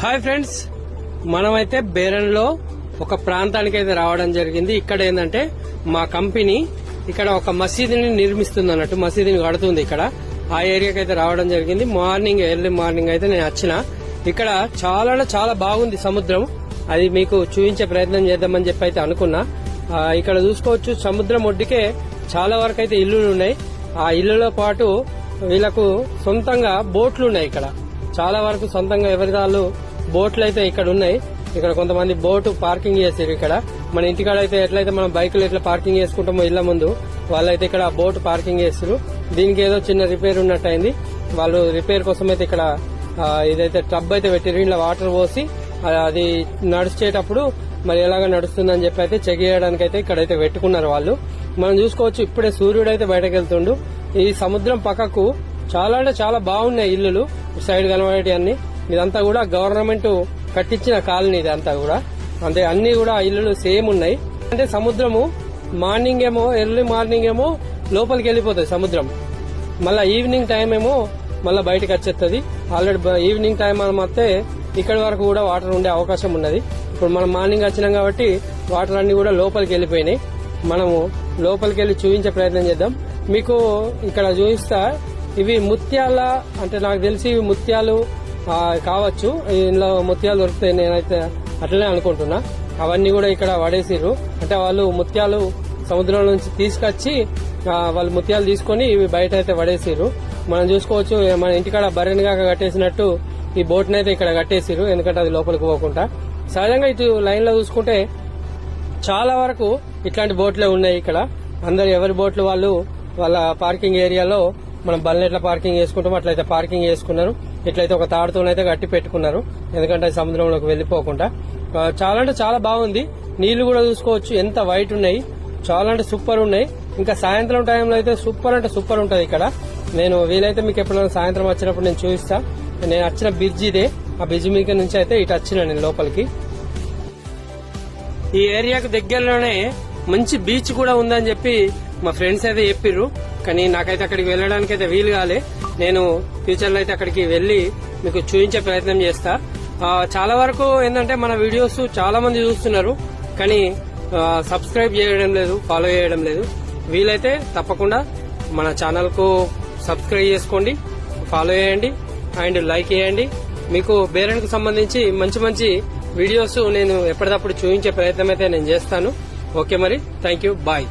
Hi friends మనమైతే బేరన్లో ఒక ప్రాంతానికి అయితే రావడం జరిగింది. ఇక్కడ ఏంటంటే మా కంపెనీ ఇక్కడ ఒక మసీదుని నిర్మిస్తుంది అన్నట్టు మసీదుని కడుతుంది ఇక్కడ. ఆ ఏరియాకి అయితే రావడం జరిగింది. మార్నింగ్ ఎర్లీ మార్నింగ్ అయితే నేను వచ్చిన. ఇక్కడ చాలా చాలా బాగుంది సముద్రం. అది మీకు చూపించే ప్రయత్నం చేద్దామని చెప్పి అయితే అనుకున్నా. ఇక్కడ చూసుకోవచ్చు సముద్రం ఒడ్డుకే చాలా వరకు అయితే ఇల్లులు ఉన్నాయి. ఆ ఇల్లులో పాటు వీళ్ళకు సొంతంగా బోట్లు ఉన్నాయి ఇక్కడ. చాలా వరకు సొంతంగా ఎవరి వాళ్ళు బోట్లు అయితే ఇక్కడ ఉన్నాయి. ఇక్కడ కొంతమంది బోటు పార్కింగ్ చేసారు ఇక్కడ. మన ఇంటికాడ అయితే ఎట్లయితే మనం బైకులు ఎట్లా పార్కింగ్ చేసుకుంటామో ఇళ్ళ ముందు వాళ్ళైతే ఇక్కడ బోట్ పార్కింగ్ చేస్తారు దీనికి ఏదో చిన్న రిపేర్ ఉన్నట్టయింది. వాళ్ళు రిపేర్ కోసం అయితే ఇక్కడ ఇదైతే టబ్ అయితే పెట్టారు ఇంట్లో వాటర్ పోసి అది నడిచేటప్పుడు మరి ఎలాగ నడుస్తుందని చెప్పి అయితే చెక్ చేయడానికి అయితే ఇక్కడైతే పెట్టుకున్నారు వాళ్ళు. మనం చూసుకోవచ్చు ఇప్పుడే సూర్యుడు అయితే బయటకు వెళ్తుండు ఈ సముద్రం పక్కకు చాలా అంటే చాలా బాగున్నాయి ఇల్లులు. సైడ్ కనబడేటి అన్ని. ఇదంతా కూడా గవర్నమెంట్ కట్టించిన కాలనీ ఇదంతా కూడా. అంటే అన్ని కూడా ఇల్లులు సేమ్ ఉన్నాయి. అంటే సముద్రము మార్నింగ్ ఏమో ఎర్లీ మార్నింగ్ ఏమో లోపలికి వెళ్ళిపోతుంది సముద్రం. మళ్ళా ఈవినింగ్ టైం ఏమో మళ్ళీ బయటకు వచ్చేస్తుంది ఆల్రెడీ ఈవినింగ్ టైం మనం వస్తే ఇక్కడ వరకు కూడా వాటర్ ఉండే అవకాశం ఉన్నది. ఇప్పుడు మనం మార్నింగ్ వచ్చినాం కాబట్టి వాటర్ అన్ని కూడా లోపలికి వెళ్ళిపోయినాయి. మనము లోపలికి వెళ్ళి చూపించే ప్రయత్నం చేద్దాం. మీకు ఇక్కడ చూపిస్తా ఇవి ముత్యాల అంటే నాకు తెలిసి ఇవి ముత్యాలు కావచ్చు. ఇందులో ముత్యాలు దొరుకుతాయి నేనైతే అట్లనే అనుకుంటున్నా. అవన్నీ కూడా ఇక్కడ పడేసిర్రు అంటే వాళ్ళు ముత్యాలు సముద్రం నుంచి తీసుకొచ్చి వాళ్ళు ముత్యాలు తీసుకొని ఇవి బయట అయితే పడేసిర్రు. మనం చూసుకోవచ్చు మన ఇంటికాడ బర్రెనిగా కట్టేసినట్టు ఈ బోట్ని అయితే ఇక్కడ కట్టేసిర్రు ఎందుకంటే అది లోపలికి పోకుండా. సహజంగా ఇటు లైన్లో చూసుకుంటే చాలా వరకు ఇట్లాంటి బోట్లే ఉన్నాయి ఇక్కడ. అందరు ఎవరి బోట్లు వాళ్ళు వాళ్ళ పార్కింగ్ ఏరియాలో మనం బల్లెట్ల ఎట్లా పార్కింగ్ చేసుకుంటామో అట్లయితే పార్కింగ్ చేసుకున్నారు. ఇట్లయితే ఒక తాడుతోనైతే కట్టి పెట్టుకున్నారు. ఎందుకంటే అది సముద్రంలోకి వెళ్ళిపోకుండా. చాలా అంటే చాలా బాగుంది. నీళ్ళు కూడా చూసుకోవచ్చు. ఎంత వైట్ ఉన్నాయి. చాలా అంటే సూపర్ ఉన్నాయి. ఇంకా సాయంత్రం టైంలో అయితే సూపర్ అంటే సూపర్ ఉంటుంది ఇక్కడ. నేను వీలైతే మీకు ఎప్పుడైనా సాయంత్రం వచ్చినప్పుడు నేను చూపిస్తా. నేను వచ్చిన బ్రిడ్జ్ ఇదే. ఆ బ్రిడ్జ్ మీద నుంచి అయితే ఇటు వచ్చిన నేను లోపలికి. ఈ ఏరియాకు దగ్గరలోనే మంచి బీచ్ కూడా ఉందని చెప్పి మా ఫ్రెండ్స్ అయితే చెప్పిర్రు. కానీ నాకైతే అక్కడికి వెళ్ళడానికి అయితే వీలు కాలే. నేను ఫ్యూచర్లో అయితే అక్కడికి వెళ్ళి మీకు చూపించే ప్రయత్నం చేస్తా. చాలా వరకు ఏంటంటే మన వీడియోస్ చాలా మంది చూస్తున్నారు. కానీ సబ్స్క్రైబ్ చేయడం లేదు ఫాలో చేయడం లేదు. వీలైతే తప్పకుండా మన ఛానల్కు సబ్స్క్రైబ్ చేసుకోండి ఫాలో చేయండి అండ్ లైక్ చేయండి. మీకు బేరన్కు సంబంధించి మంచి మంచి వీడియోస్ నేను ఎప్పటికప్పుడు చూపించే ప్రయత్నం అయితే నేను చేస్తాను. ఓకే మరి థ్యాంక్ యూ బాయ్